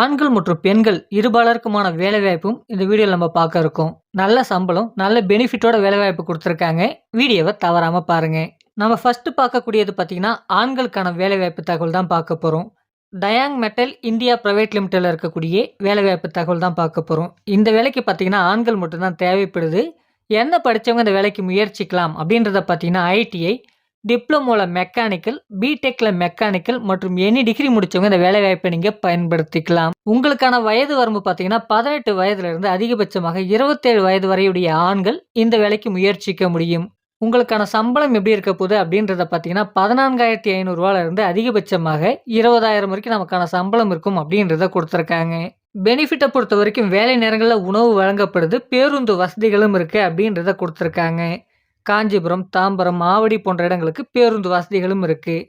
ஆண்கள் மற்றும் பெண்கள் இருபாலருக்குமான வேலைவாய்ப்பும் இந்த வீடியோவில் நம்ம பார்க்க இருக்கோம். நல்ல சம்பளம் நல்ல பெனிஃபிட்டோட வேலைவாய்ப்பு கொடுத்துருக்காங்க. வீடியோவை தவறாமல் பாருங்கள் நம்ம ஃபஸ்ட்டு பார்க்கக்கூடியது பார்த்தீங்கன்னா ஆண்களுக்கான வேலைவாய்ப்பு தகவல் தான் பார்க்க போகிறோம் டயாங் மெட்டல் இந்தியா பிரைவேட் லிமிட்டடில் இருக்கக்கூடிய வேலைவாய்ப்பு தகவல் தான் பார்க்க போகிறோம் இந்த வேலைக்கு பார்த்தீங்கன்னா ஆண்கள் மட்டும்தான் தேவைப்படுது. என்ன படித்தவங்க இந்த வேலைக்கு முயற்சிக்கலாம் அப்படின்றத பார்த்தீங்கன்னா ஐடிஐ டிப்ளமோவில் மெக்கானிக்கல் பிடெக்கில் மெக்கானிக்கல் மற்றும் எனி டிகிரி முடித்தவங்க இந்த வேலைவாய்ப்பை நீங்கள் பயன்படுத்திக்கலாம். உங்களுக்கான வயது வரம்பு பார்த்தீங்கன்னா பதினெட்டு வயதுலேருந்து அதிகபட்சமாக இருபத்தேழு வயது வரையுடைய ஆண்கள் இந்த வேலைக்கு முயற்சிக்க முடியும். உங்களுக்கான சம்பளம் எப்படி இருக்க போகுது அப்படின்றத பார்த்தீங்கன்னா பதினான்காயிரத்தி ஐநூறுரூவாலேருந்து அதிகபட்சமாக இருபதாயிரம் வரைக்கும் நமக்கான சம்பளம் இருக்கும் அப்படின்றத கொடுத்துருக்காங்க. பெனிஃபிட்டை பொறுத்த வரைக்கும் வேலை நேரங்களில் உணவு வழங்கப்படுது பேருந்து வசதிகளும் இருக்குது அப்படின்றத கொடுத்துருக்காங்க. காஞ்சிபுரம் தாம்பரம் ஆவடி போன்ற இடங்களுக்கு பேருந்து வசதிகளும் இருக்குது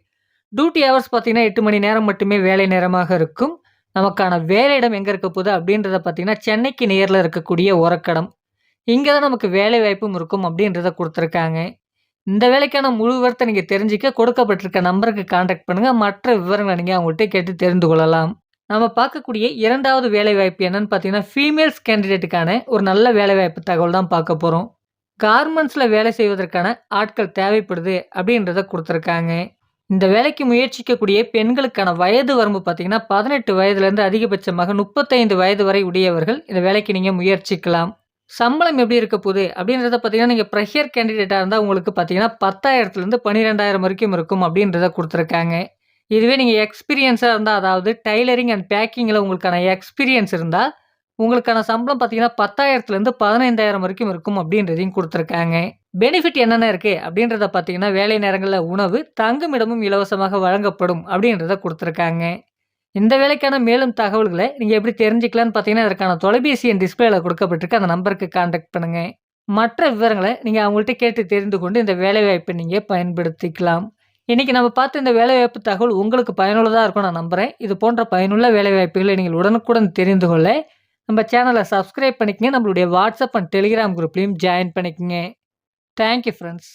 டியூட்டி ஹவர்ஸ் பார்த்திங்கன்னா எட்டு மணி நேரம் மட்டுமே வேலை நேரமாக இருக்கும். நமக்கான வேலை இடம் எங்கே இருக்க போகுது அப்படின்றத பார்த்திங்கன்னா சென்னைக்கு நேரில் இருக்கக்கூடிய உரக்கடம் இங்கே தான் நமக்கு வேலை வாய்ப்பும் இருக்கும் அப்படின்றத கொடுத்துருக்காங்க. இந்த வேலைக்கான முழு விவரத்தை நீங்கள் தெரிஞ்சிக்க கொடுக்கப்பட்டிருக்க நம்பருக்கு காண்டாக்ட் பண்ணுங்கள் மற்ற விவரங்களை நீங்கள் அவங்கள்ட்ட கேட்டு தெரிந்து கொள்ளலாம். நம்ம பார்க்கக்கூடிய இரண்டாவது வேலை வாய்ப்பு என்னன்னு பார்த்தீங்கன்னா ஃபீமேல்ஸ் கேண்டிடேட்டுக்கான ஒரு நல்ல வேலை வாய்ப்பு தகவல் தான் பார்க்க போகிறோம் கார்மெண்ட்ஸில் வேலை செய்வதற்கான ஆட்கள் தேவைப்படுது அப்படின்றத கொடுத்துருக்காங்க. இந்த வேலைக்கு முயற்சிக்கக்கூடிய பெண்களுக்கான வயது வரம்பு பார்த்தீங்கன்னா பதினெட்டு வயதுலேருந்து அதிகபட்சமாக முப்பத்தைந்து வயது வரை உடையவர்கள் இந்த வேலைக்கு நீங்கள் முயற்சிக்கலாம். சம்பளம் எப்படி இருக்க போகுது அப்படின்றத பார்த்தீங்கன்னா நீங்கள் ப்ரெஷர் கேண்டிடேட்டாக இருந்தால் உங்களுக்கு பார்த்தீங்கன்னா பத்தாயிரத்துலேருந்து பன்னிரெண்டாயிரம் வரைக்கும் இருக்கும் அப்படின்றத கொடுத்துருக்காங்க. இதுவே நீங்கள் எக்ஸ்பீரியன்ஸாக இருந்தால் அதாவது டைலரிங் அண்ட் பேக்கிங்கில் உங்களுக்கான எக்ஸ்பீரியன்ஸ் இருந்தால் உங்களுக்கான சம்பளம் பார்த்தீங்கன்னா பத்தாயிரத்துலேருந்து பதினைந்தாயிரம் வரைக்கும் இருக்கும் அப்படின்றதையும் கொடுத்துருக்காங்க. பெனிஃபிட் என்னென்ன இருக்குது அப்படின்றத பார்த்தீங்கன்னா வேலை நேரங்களில் உணவு தங்குமிடமும் இலவசமாக வழங்கப்படும் அப்படின்றத கொடுத்துருக்காங்க. இந்த வேலைக்கான மேலும் தகவல்களை நீங்கள் எப்படி தெரிஞ்சுக்கலான்னு பார்த்தீங்கன்னா அதற்கான தொலைபேசி என் டிஸ்பிளேல கொடுக்கப்பட்டிருக்கு. அந்த நம்பருக்கு கான்டாக்ட் பண்ணுங்கள் மற்ற விவரங்களை நீங்கள் அவங்கள்ட்ட கேட்டு தெரிந்து கொண்டு இந்த வேலைவாய்ப்பை நீங்கள் பயன்படுத்திக்கலாம். இன்றைக்கி நம்ம பார்த்த இந்த வேலைவாய்ப்பு தகவல் உங்களுக்கு பயனுள்ளதாக இருக்கும் நான் நம்புகிறேன் இது போன்ற பயனுள்ள வேலைவாய்ப்புகளை நீங்கள் உடனுக்குடன் தெரிந்து கொள்ள நம்ம சேனலை சப்ஸ்கிரைப் பண்ணிக்கங்க. நம்மளுடைய வாட்ஸ்அப் அண்ட் டெலிகிராம் குரூப்லேயும் ஜாயின் பண்ணிக்கங்க. Thank you friends